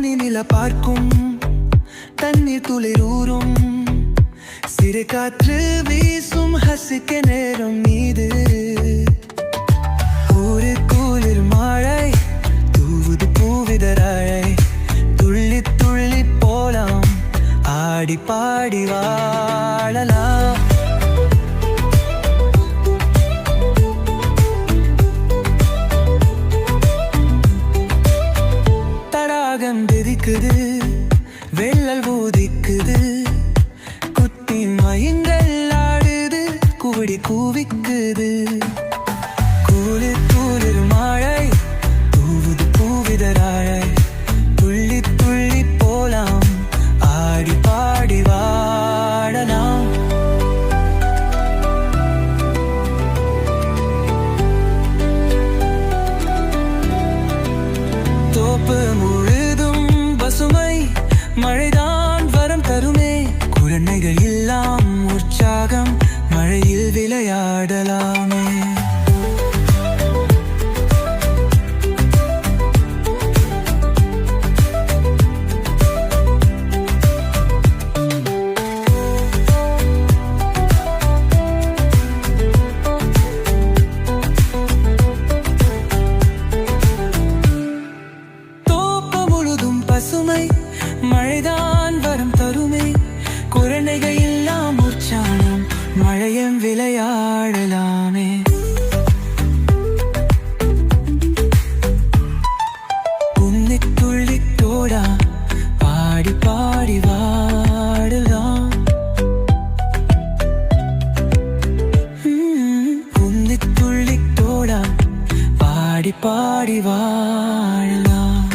நிலா பார்க்கும் தண்ணீர் துளிரூறும் சிறு காற்று வீசும் ஹசிக்க நேரம் மீது ஒரு குளிர் மழை தூவுது பூவிதழை துள்ளி துள்ளி போலாம் ஆடி பாடி வாழலாம். தடாகம் வெள்ளல் ஊதிக்குது குட்டி மயங்கள் ஆடுது குவடி கூவிக்குது. குளிர் பசுமை மழைதான் வரம் தருமே. குழந்தைகள் எல்லாம் உற்சாகம் மழையும் விளையாடலாமே. உன்னை துள்ளி தோடா பாடி பாடி வாடலாம். துள்ளி தோடா பாடி பாடி வாழலாம்.